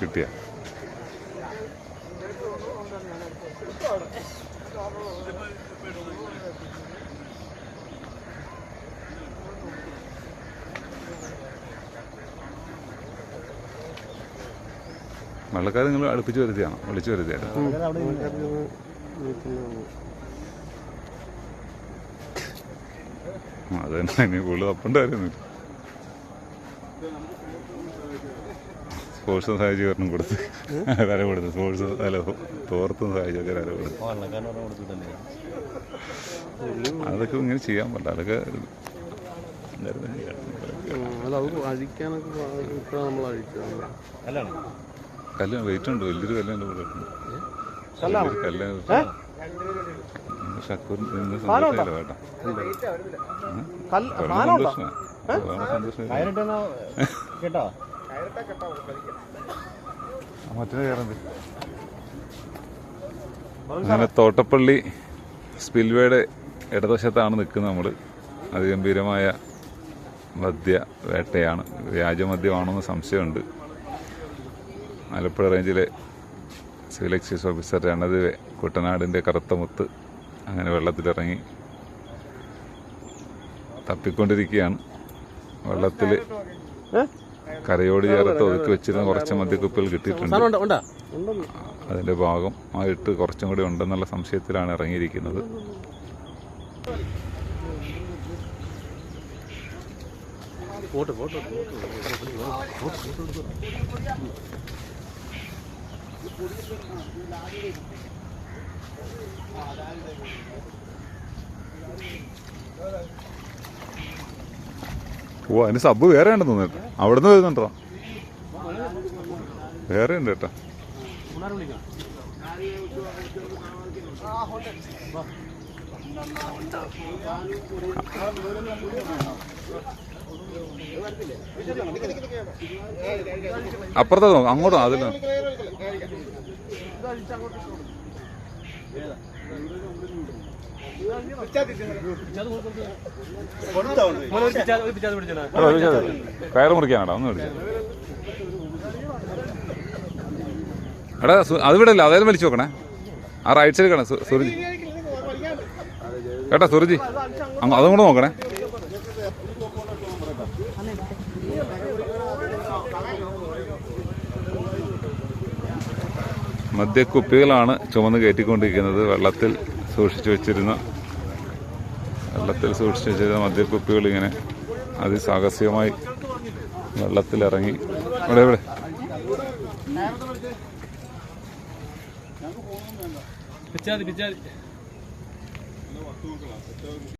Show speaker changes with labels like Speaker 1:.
Speaker 1: കിട്ടിയ. വെള്ളക്കാർ നിങ്ങൾ അടുപ്പിച്ച് വരുത്തിയാണോ? വിളിച്ചു വരുത്തിയാണ് അത് തന്നെ. ഇനി കൂടുതൽ തപ്പണ്ട കാര്യമൊന്നുമില്ല. സ്പോർട്സ് സാഹചര്യം കൊടുത്ത്. വില കൊടുത്ത്. സ്പോർട്സ് അല്ല തോർത്തും സാഹചര്യം വില കൊടുത്ത്. അതൊക്കെ ഇങ്ങനെ ചെയ്യാൻ പറ്റില്ല. അതൊക്കെ കല്യാണം വെയിറ്റ് ഉണ്ട്. വലിയൊരു
Speaker 2: കല്യാണം
Speaker 1: കൂടെ കല്യാണം ഷക്കൂർ കേട്ടോ
Speaker 3: കേട്ടോ?
Speaker 1: മറ്റേ അങ്ങനെ തോട്ടപ്പള്ളി സ്പിൽവേയുടെ ഇടതുവശത്താണ് നിൽക്കുന്നത് നമ്മൾ അതിഗംഭീരമായ മദ്യ വേട്ടയാണ്. വ്യാജമദ്യമാണെന്ന് സംശയമുണ്ട്. ആലപ്പുഴ റേഞ്ചിലെ സിവിൽ എക്സൈസ് ഓഫീസർ രണദിവെ കുട്ടനാടിന്റെ കറുത്ത മുത്ത് അങ്ങനെ വെള്ളത്തിലിറങ്ങി തപ്പിക്കൊണ്ടിരിക്കുകയാണ്. വെള്ളത്തിൽ കരയോട് ചേർത്ത് ഒതുക്കി വെച്ചിരുന്ന കുറച്ച് മദ്യക്കുപ്പികൾ കിട്ടിയിട്ടുണ്ട്. അതിന്റെ ഭാഗം ആയിട്ട് കുറച്ചും കൂടി ഉണ്ടെന്നുള്ള സംശയത്തിലാണ് ഇറങ്ങിയിരിക്കുന്നത്.
Speaker 2: പോട്ടെ പോട്ടെ.
Speaker 1: ഓ അതിന് സബ് വേറെ ഉണ്ടെന്ന് തോന്നുന്നു അവിടുന്ന് വരുന്നുണ്ടോ വേറെ ഉണ്ട് കേട്ടോ. അപ്പുറത്തെ അങ്ങോട്ടോ അതിൽ കയറ് മുറിക്കാനാടാ ഒന്ന് എടാ അത് വിടല്ല അതായത് വലിച്ചു നോക്കണേ ആ റൈറ്റ് സൈഡ് കാണാം സുരജി കേട്ടാ സുരജി അതും കൂടെ നോക്കണേ. മദ്യക്കുപ്പികളാണ് ചുമന്ന് കയറ്റിക്കൊണ്ടിരിക്കുന്നത് വെള്ളത്തിൽ. സൂക്ഷിച്ചു വെച്ചിരുന്ന വെള്ളത്തിൽ സൂക്ഷിച്ചു വെച്ചിരുന്ന മദ്യക്കുപ്പികൾ ഇങ്ങനെ അതിസാഹസികമായി വെള്ളത്തിലിറങ്ങി. ഇവിടെ ഇവിടെ.
Speaker 2: പിച്ചാതി പിച്ചാതി.